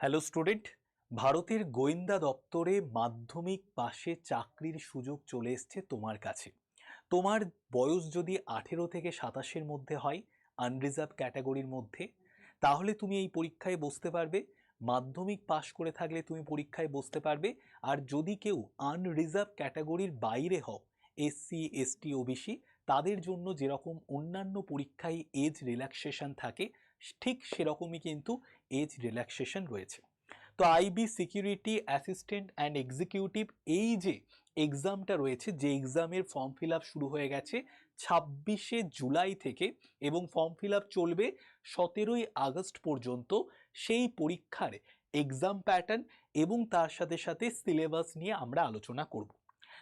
Hello student ভারতের গোয়েন্দা দপ্তরে মাধ্যমিক পাশে চাকরির সুযোগ চলে এসছে তোমার কাছে। তোমার বয়স যদি আঠেরো থেকে সাতাশের মধ্যে হয় আনরিজার্ভ ক্যাটাগরির মধ্যে, তাহলে তুমি এই পরীক্ষায় বসতে পারবে। মাধ্যমিক পাশ করে থাকলে তুমি পরীক্ষায় বসতে পারবে। আর যদি কেউ আনরিজার্ভ ক্যাটাগরির বাইরে হও এসসি এসটি ওবিসি তাদের জন্য যেরকম অন্যান্য পরীক্ষায় এজ রিল্যাক্সেশন থাকে ঠিক সেরকমই কিন্তু এজ রিল্যাক্সেশন রয়েছে। তো IB security assistant and executive এই যে এক্সামটা রয়েছে, যে এক্সামের ফর্ম ফিল শুরু হয়ে গেছে ছাব্বিশে জুলাই থেকে এবং ফর্ম ফিল চলবে সতেরোই আগস্ট পর্যন্ত, সেই পরীক্ষার এক্সাম প্যাটার্ন এবং তার সাথে সাথে সিলেবাস নিয়ে আমরা আলোচনা করব।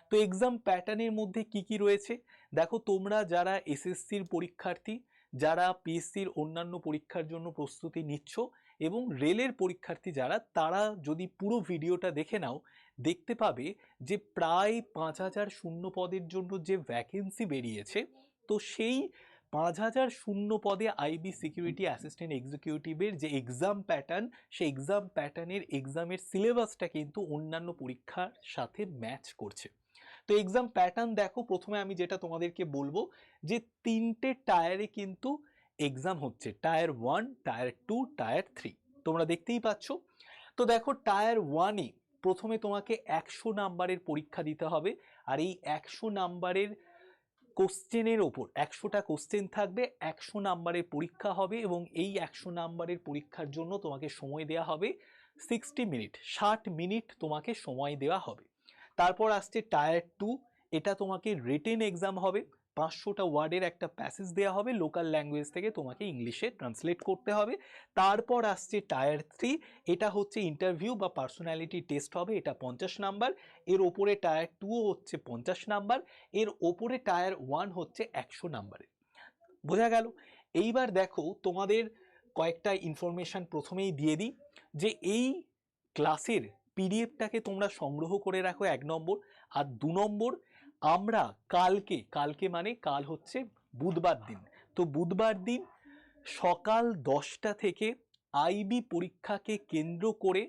তো এক্সাম প্যাটার্নের মধ্যে কি কি রয়েছে? দেখো তোমরা যারা এসএসসির পরীক্ষার্থী যারা পিএসসির অন্যান্য পরীক্ষার জন্য প্রস্তুতি নিচ্ছ এবং রেলের পরীক্ষার্থী যারা, তারা যদি পুরো ভিডিওটা দেখে নাও, দেখতে পাবে যে প্রায় পাঁচ হাজার শূন্য পদের জন্য যে ভ্যাকেন্সি বেরিয়েছে, তো সেই পাঁচ হাজার শূন্য পদে আইবি সিকিউরিটি অ্যাসিস্ট্যান্ট এক্সিকিউটিভের যে এক্সাম প্যাটার্ন সেই এক্সাম প্যাটার্নের এক্সামের সিলেবাসটা কিন্তু অন্যান্য পরীক্ষার সাথে ম্যাচ করছে। তো এক্সাম প্যাটার্ন দেখো, প্রথমে আমি যেটা তোমাদেরকে বলব যে তিনটে টায়ারে কিন্তু এক্সাম হচ্ছে। Tier one tier two tier three তোমরা দেখতেই পাচ্ছ। তো দেখো টায়ার ওয়ানে প্রথমে তোমাকে একশো নাম্বারের পরীক্ষা দিতে হবে আর এই একশো নাম্বারের কোশ্চেনের ওপর একশোটা কোশ্চেন থাকবে, একশো নাম্বারের পরীক্ষা হবে এবং এই একশো নাম্বারের পরীক্ষার জন্য তোমাকে সময় দেওয়া হবে সিক্সটি মিনিট ষাট মিনিট তোমাকে সময় দেওয়া হবে। তারপর আসছে টায়ার টু এটা তোমাকে রিটেন এক্সাম হবে। পাঁচশোটা ওয়ার্ডের একটা প্যাসেজ দেওয়া হবে লোকাল ল্যাঙ্গুয়েজ থেকে তোমাকে ইংলিশে ট্রান্সলেট করতে হবে। তারপর আসছে টায়ার থ্রি এটা হচ্ছে ইন্টারভিউ বা পার্সোনালিটি টেস্ট হবে, এটা পঞ্চাশ নাম্বার। এর ওপরে টায়ার টুও হচ্ছে পঞ্চাশ নাম্বার, এর ওপরে টায়ার ওয়ান হচ্ছে একশো নাম্বারের বোঝা গেল? এইবার দেখো, তোমাদের কয়েকটা ইনফরমেশান প্রথমেই দিয়ে দিই, যে এই ক্লাসের পিডিএফটাকে তোমরা সংগ্রহ করে রাখো এক নম্বর। আর দু নম্বর, আমরা কালকে কালকে মানে কাল হচ্ছে বুধবার দিন। তো বুধবার দিন সকাল দশটা থেকে আইবি পরীক্ষাকে কেন্দ্র করে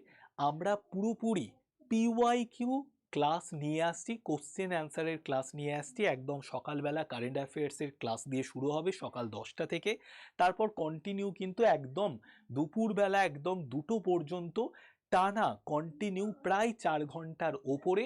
আমরা পুরোপুরি পিওয়াই কিউ ক্লাস নিয়ে আসছি কোশ্চেন অ্যান্সারের ক্লাস নিয়ে আসছি। একদম সকালবেলা কারেন্ট অ্যাফেয়ার্সের ক্লাস দিয়ে শুরু হবে সকাল দশটা থেকে। তারপর কন্টিনিউ কিন্তু একদম দুপুরবেলা একদম দুটো পর্যন্ত টানা কন্টিনিউ প্রায় চার ঘণ্টার ওপরে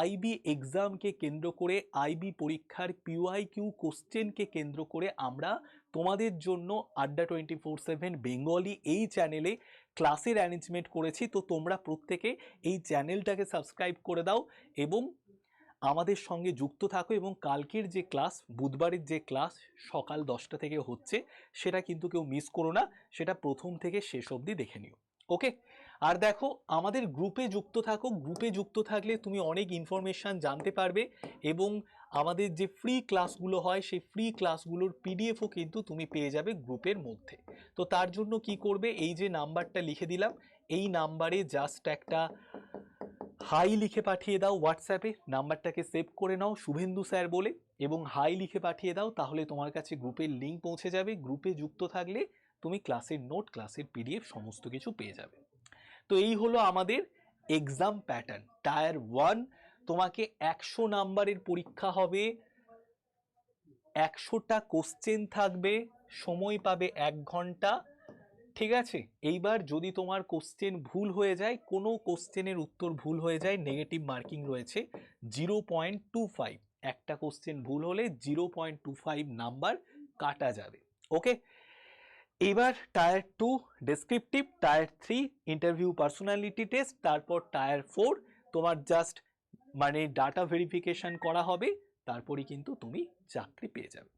আইবি এক্সামকে কেন্দ্র করে আইবি পরীক্ষার পিওয়াই কিউ কোশ্চেনকে কেন্দ্র করে আমরা তোমাদের জন্য আড্ডা টোয়েন্টি ফোর সেভেন বেঙ্গলি এই চ্যানেলে ক্লাসের অ্যারেঞ্জমেন্ট করেছি। তো তোমরা প্রত্যেকে এই চ্যানেলটাকে সাবস্ক্রাইব করে দাও এবং আমাদের সঙ্গে যুক্ত থাকো এবং কালকের যে ক্লাস বুধবারের যে ক্লাস সকাল দশটা থেকে হচ্ছে, সেটা কিন্তু কেউ মিস করো না। সেটা প্রথম থেকে শেষ অবধি দেখে নিও। ওকে আর দেখো, আমাদের গ্রুপে যুক্ত থাকো। গ্রুপে যুক্ত থাকলে তুমি অনেক ইনফরমেশান জানতে পারবে এবং আমাদের যে ফ্রি ক্লাসগুলো হয়, সেই ফ্রি ক্লাসগুলোর পিডিএফও কিন্তু তুমি পেয়ে যাবে গ্রুপের মধ্যে। তো তার জন্য কি করবে? এই যে নাম্বারটা লিখে দিলাম। এই নাম্বারে জাস্ট একটা হাই লিখে পাঠিয়ে দাও হোয়াটসঅ্যাপে নাম্বারটাকে সেভ করে নাও শুভেন্দু স্যার বলে এবং হাই লিখে পাঠিয়ে দাও। তাহলে তোমার কাছে গ্রুপের লিঙ্ক পৌঁছে যাবে। গ্রুপে যুক্ত থাকলে তুমি ক্লাসের নোট ক্লাসের পিডিএফ সমস্ত কিছু পেয়ে যাবে। তো এই হলো আমাদের এক্সাম প্যাটার্ন টায়ার ওয়ান তোমাকে একশো নাম্বারের পরীক্ষা হবে, একশোটা কোশ্চেন থাকবে, সময় পাবে এক ঘণ্টা, ঠিক আছে? এইবার যদি তোমার কোশ্চেন ভুল হয়ে যায়, কোনো কোশ্চেনের উত্তর ভুল হয়ে যায় নেগেটিভ মার্কিং রয়েছে জিরো পয়েন্ট টু ফাইভ একটা কোশ্চেন ভুল হলে zero point two five number কাটা যাবে ওকে এবার tier two descriptive tier three interview personality test তারপর টায়ার ফোর তোমার জাস্ট মানে ডাটা ভেরিফিকেশন করা হবে তারপরে কিন্তু তুমি চাকরি পেয়ে যাবে।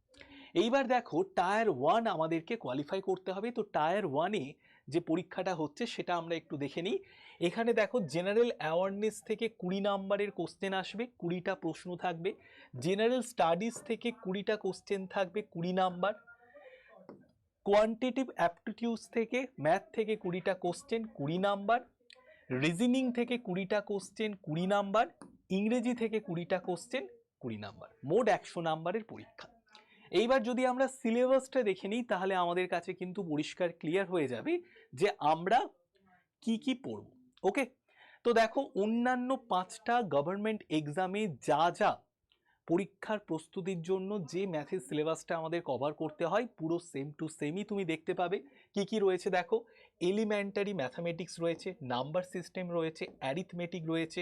এইবার দেখো, টায়ার ওয়ান আমাদেরকে কোয়ালিফাই করতে হবে, তো টায়ার ওয়ানে যে পরীক্ষাটা হচ্ছে সেটা আমরা একটু দেখে নিই। এখানে দেখো জেনারেল অ্যাওয়ারনেস থেকে কুড়ি নাম্বারের কোশ্চেন আসবে, কুড়িটা প্রশ্ন থাকবে। জেনারেল স্টাডিজ থেকে কুড়িটা কোশ্চেন থাকবে, কুড়ি নাম্বার কোয়ান্টিটিভ অ্যাপটিটিউডস থেকে ম্যাথ থেকে কুড়িটা কোশ্চেন কুড়ি নাম্বার রিজনিং থেকে কুড়িটা কোশ্চেন কুড়ি নাম্বার ইংরেজি থেকে কুড়িটা কোশ্চেন কুড়ি নাম্বার মোট একশো নাম্বারের পরীক্ষা। এইবার যদি আমরা সিলেবাসটা দেখে নিই, তাহলে আমাদের কাছে কিন্তু পরিষ্কার ক্লিয়ার হয়ে যাবে যে আমরা কি কি পড়ব ওকে তো দেখো, অন্যান্য পাঁচটা গভর্নমেন্ট এক্সামে যা যা পরীক্ষার প্রস্তুতির জন্য যে ম্যাথের সিলেবাসটা আমাদের কভার করতে হয়, পুরো সেম টু সেমই তুমি দেখতে পাবে। কি কি রয়েছে দেখো? এলিমেন্টারি ম্যাথামেটিক্স রয়েছে নাম্বার সিস্টেম রয়েছে অ্যারিথমেটিক রয়েছে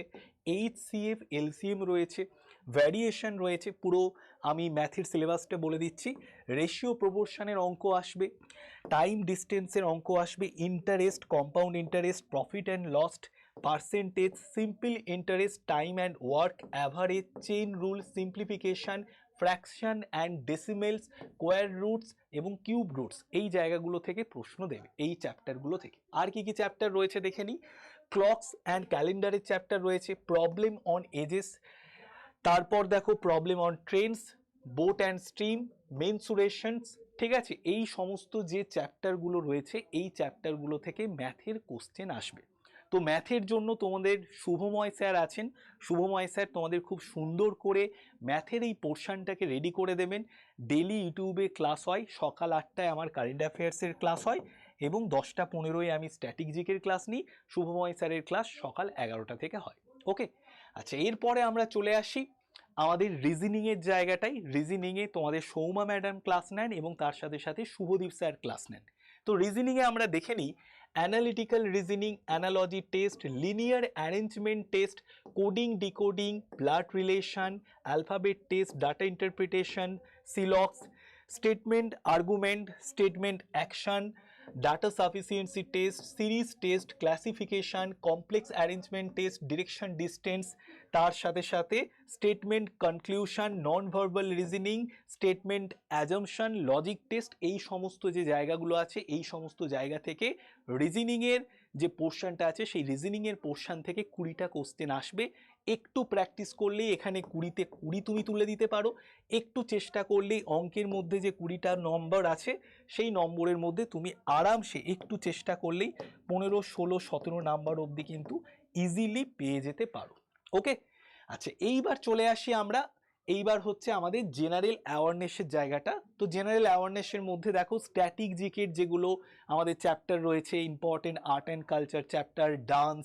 এইচ সিএফ এলসিএম রয়েছে ভ্যারিয়েশন রয়েছে, পুরো আমি ম্যাথের সিলেবাসটা বলে দিচ্ছি। রেশিও প্রপোর্শনের অঙ্ক আসবে টাইম ডিস্টেন্সের অঙ্ক আসবে interest compound interest profit and lost percentage simple interest time and work average chain rule simplification fraction and decimals square roots এবং কিউব রুটস এই জায়গাগুলো থেকে প্রশ্ন দেবে, এই চ্যাপ্টারগুলো থেকে। আর কি কি চ্যাপ্টার রয়েছে দেখে নিই ক্লকস অ্যান্ড ক্যালেন্ডারের চ্যাপ্টার রয়েছে প্রবলেম অন এজেস তারপর দেখো problem on trains boat and stream mensurations ঠিক আছে? এই সমস্ত যে চ্যাপ্টারগুলো রয়েছে, এই চ্যাপ্টারগুলো থেকে ম্যাথের কোশ্চেন আসবে। তো ম্যাথের জন্য তোমাদের শুভময় স্যার আছেন। শুভময় স্যার তোমাদের খুব সুন্দর করে ম্যাথের এই পোর্শনটাকে রেডি করে দেবেন। ডেলি ইউটিউবে ক্লাস হয়, সকাল আটটায় আমার কারেন্ট অ্যাফেয়ার্সের ক্লাস হয় এবং দশটা পনেরোয় আমি স্ট্র্যাটেজিকের ক্লাস নিই, শুভময় স্যারের ক্লাস সকাল এগারোটা থেকে হয়। ওকে আচ্ছা এরপরে আমরা চলে আসি আমাদের রিজনিংয়ের জায়গাটাই রিজনিংয়ে তোমাদের সৌমা ম্যাডাম ক্লাস নেন এবং তার সাথে সাথে শুভদীপ স্যার ক্লাস নেন। তো রিজনিংয়ে আমরা দেখে নিই analytical reasoning, analogy test, linear arrangement test, coding, decoding, blood relation, alphabet test, data interpretation, CLOX, statement, argument, statement, action, data sufficiency test series test classification complex arrangement test direction distance তার সাথে সাথে statement conclusion non verbal reasoning statement assumption logic test এই সমস্ত যে জায়গাগুলো আছে, এই সমস্ত জায়গা থেকে রিজনিংয়ের যে পোর্শনটা আছে, সেই রিজনিংয়ের পোর্শন থেকে কুড়িটা কোশ্চেন আসবে। একটু প্র্যাকটিস করলেই এখানে কুড়িতে কুড়ি তুমি তুলে দিতে পারো। একটু চেষ্টা করলেই অঙ্কের মধ্যে যে কুড়িটা নম্বর আছে, সেই নম্বরের মধ্যে তুমি আরামসে একটু চেষ্টা করলেই পনেরো, ষোলো, সতেরো নাম্বার অবধি কিন্তু ইজিলি পেয়ে যেতে পারো। ওকে আচ্ছা এইবার চলে আসি আমরা এইবার হচ্ছে আমাদের জেনারেল অ্যাওয়ারনেসের জায়গাটা। তো জেনারেল অ্যাওয়ারনেসের মধ্যে দেখো স্ট্যাটিক জিকের যেগুলো আমাদের চ্যাপ্টার রয়েছে important art and culture chapter dance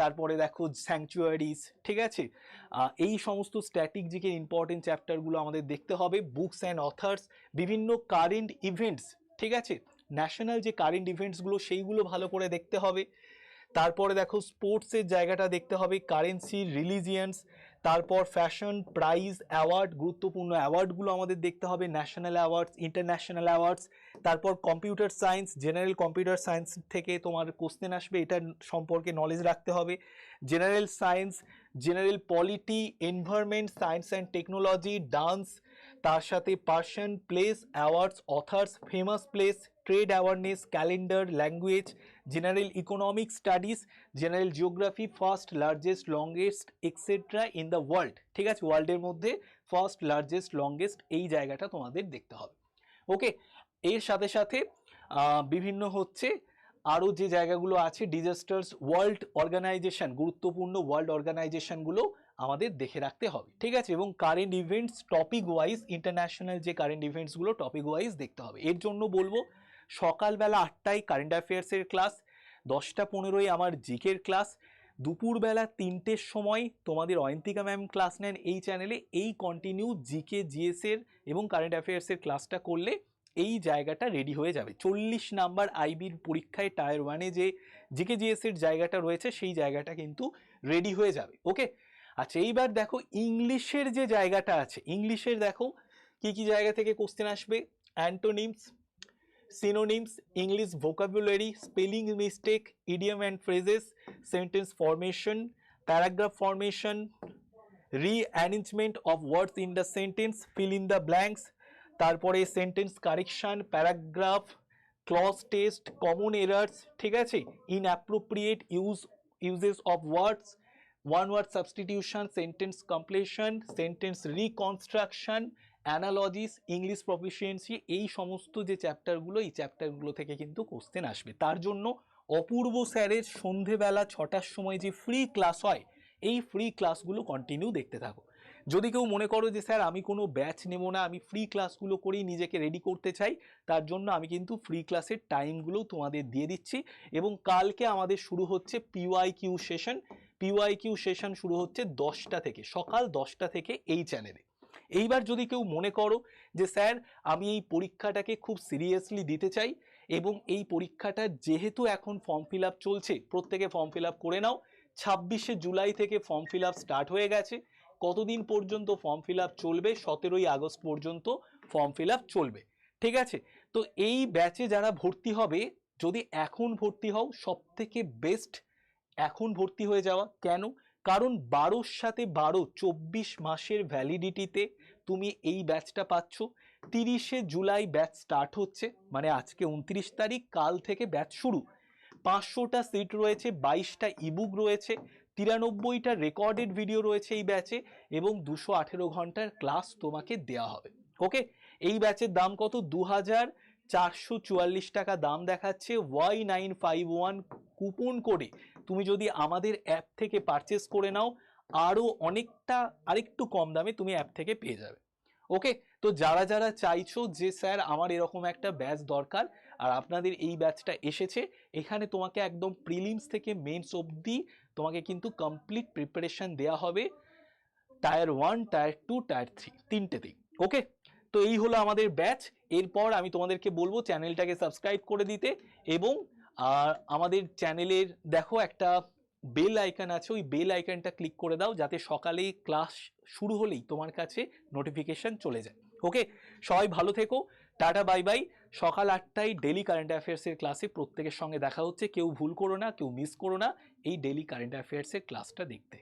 তারপরে দেখো স্যাংচুয়ারিজ ঠিক আছে? এই সমস্ত স্ট্যাটিক জিকের ইম্পর্টেন্ট চ্যাপ্টারগুলো আমাদের দেখতে হবে বুকস অ্যান্ড অথার্স বিভিন্ন কারেন্ট ইভেন্টস ঠিক আছে? ন্যাশনাল যে কারেন্ট ইভেন্টসগুলো সেইগুলো ভালো করে দেখতে হবে। তারপরে দেখো স্পোর্টসের জায়গাটা দেখতে হবে কারেন্সি রিলিজিয়ান্স তারপর ফ্যাশন প্রাইজ অ্যাওয়ার্ড গুরুত্বপূর্ণ অ্যাওয়ার্ডগুলো আমাদের দেখতে হবে ন্যাশনাল অ্যাওয়ার্ডস ইন্টারন্যাশনাল অ্যাওয়ার্ডস তারপর computer science general computer science থেকে তোমার কোশ্চেন আসবে এটার সম্পর্কে নলেজ রাখতে হবে। General science general polity environment science and technology dance তার সাথে person place awards, authors, famous place, trade awareness, calendar, language, general economic studies, general geography, first largest longest extra in the world ঠিক আছে? ওয়ার্ল্ডের মধ্যে first largest longest এই জায়গাটা তোমাদের দেখতে হবে। ওকে এর সাথে সাথে বিভিন্ন হচ্ছে আরও যে জায়গাগুলো আছে ডিজাস্টার্স ওয়ার্ল্ড অর্গানাইজেশন গুরুত্বপূর্ণ ওয়ার্ল্ড অর্গানাইজেশনগুলো আমাদের দেখে রাখতে হবে, ঠিক আছে? এবং current events topic wise international যে কারেন্ট ইভেন্টসগুলো টপিক ওয়াইজ দেখতে হবে। এর জন্য বলব, সকালবেলা আটটায় কারেন্ট অ্যাফেয়ার্সের ক্লাস দশটা পনেরোই আমার জিকের ক্লাস দুপুরবেলা তিনটের সময় তোমাদের অয়ন্তিকা ম্যাম ক্লাস নেন এই চ্যানেলে এই কন্টিনিউ জিকে জিএসের এবং কারেন্ট অ্যাফেয়ার্সের ক্লাসটা করলে এই জায়গাটা রেডি হয়ে যাবে। চল্লিশ নাম্বার আইবির পরীক্ষায় টায়ার ওয়ানে যে জিকে জিএসের জায়গাটা রয়েছে, সেই জায়গাটা কিন্তু রেডি হয়ে যাবে ওকে আচ্ছা এইবার দেখো ইংলিশের যে জায়গাটা আছে, ইংলিশের দেখো কি কি জায়গা থেকে কোশ্চেন আসবে? Antonyms synonyms English vocabulary spelling mistake idiom and phrases sentence formation paragraph formation rearrangement of words in the sentence fill in the blanks তারপরে sentence correction paragraph cloze test common errors ঠিক আছে? Inappropriate use usages of words one word substitution sentence completion sentence reconstruction analogies English proficiency এই সমস্ত যে চ্যাপ্টারগুলো এই চ্যাপ্টারগুলো থেকে কিন্তু question আসবে। তার জন্য অপূর্ব স্যারের সন্ধেবেলা ছটার সময় যে ফ্রি ক্লাস হয়, এই ফ্রি ক্লাসগুলো কন্টিনিউ দেখতে থাকো। যদি কেউ মনে করো যে, স্যার, আমি কোনো ব্যাচ নেব না, আমি ফ্রি ক্লাসগুলো করেই নিজেকে রেডি করতে চাই, তার জন্য আমি কিন্তু ফ্রি ক্লাসের টাইমগুলোও তোমাদের দিয়ে দিচ্ছি। এবং কালকে আমাদের শুরু হচ্ছে P Y Q session P Y Q session শুরু হচ্ছে দশটা থেকে, সকাল দশটা থেকে এই চ্যানেলে এইবার যদি কেউ মনে করো যে, স্যার, আমি এই পরীক্ষাটাকে খুব সিরিয়াসলি দিতে চাই এবং এই পরীক্ষাটা যেহেতু এখন ফর্ম ফিল চলছে, প্রত্যেকে ফর্ম ফিল করে নাও। ছাব্বিশে জুলাই থেকে ফর্ম ফিল স্টার্ট হয়ে গেছে। কতদিন পর্যন্ত ফর্ম ফিল চলবে? সতেরোই আগস্ট পর্যন্ত ফর্ম ফিল চলবে। ঠিক আছে? তো এই ব্যাচে যারা ভর্তি হবে, যদি এখন ভর্তি হও সব থেকে বেস্ট এখন ভর্তি হয়ে যাওয়া। কেন? কারণ বারোর সাথে বারো চব্বিশ মাসের ভ্যালিডিটিতে তুমি এই ব্যাচটা পাচ্ছ। তিরিশে জুলাই ব্যাচ স্টার্ট হচ্ছে মানে আজকে উনত্রিশ তারিখ, কাল থেকে ব্যাচ শুরু। পাঁচশোটা সিট রয়েছে, বাইশটা ইবুক রয়েছে, তিরানব্বইটা রেকর্ডেড ভিডিও রয়েছে এই ব্যাচে এবং দুশো আঠেরো ঘণ্টার ক্লাস তোমাকে দেওয়া হবে। ওকে এই ব্যাচের দাম কত? দু হাজার চারশো চুয়াল্লিশ টাকা দাম দেখাচ্ছে Y nine five one coupon করে। তুমি যদি আমাদের অ্যাপ থেকে পারচেস করে নাও আরও অনেকটা, আরেকটু কম দামে তুমি অ্যাপ থেকে পেয়ে যাবে। ওকে তো যারা যারা চাইছো যে স্যার আমার এরকম একটা ব্যাচ দরকার, আর আপনাদের এই ব্যাচটা এসেছে, এখানে তোমাকে একদম প্রিলিমস থেকে মেন্স অবধি তোমাকে কিন্তু কমপ্লিট প্রিপারেশন দেওয়া হবে। Tier one tier two tier three তিনটেতেই okay তো এই হলো আমাদের ব্যাচ এরপর আমি তোমাদেরকে বলব চ্যানেলটাকে সাবস্ক্রাইব করে দিতে এবং আমাদের চ্যানেলের দেখো একটা বেল আইকন আছে, ওই বেল আইকনটা ক্লিক করে দাও যাতে সকালেই ক্লাস শুরু হলেই তোমার কাছে নোটিফিকেশন চলে যায়। ওকে? সবাই ভালো থেকো। Ta-ta, bye bye. সকাল আটটায় ডেলি কারেন্ট অ্যাফেয়ার্সের ক্লাসে প্রত্যেকের সঙ্গে দেখা হচ্ছে। কেউ ভুল করো না, কেউ মিস করো না। এই ডেলি কারেন্ট অ্যাফেয়ার্সের ক্লাসটা দেখতে।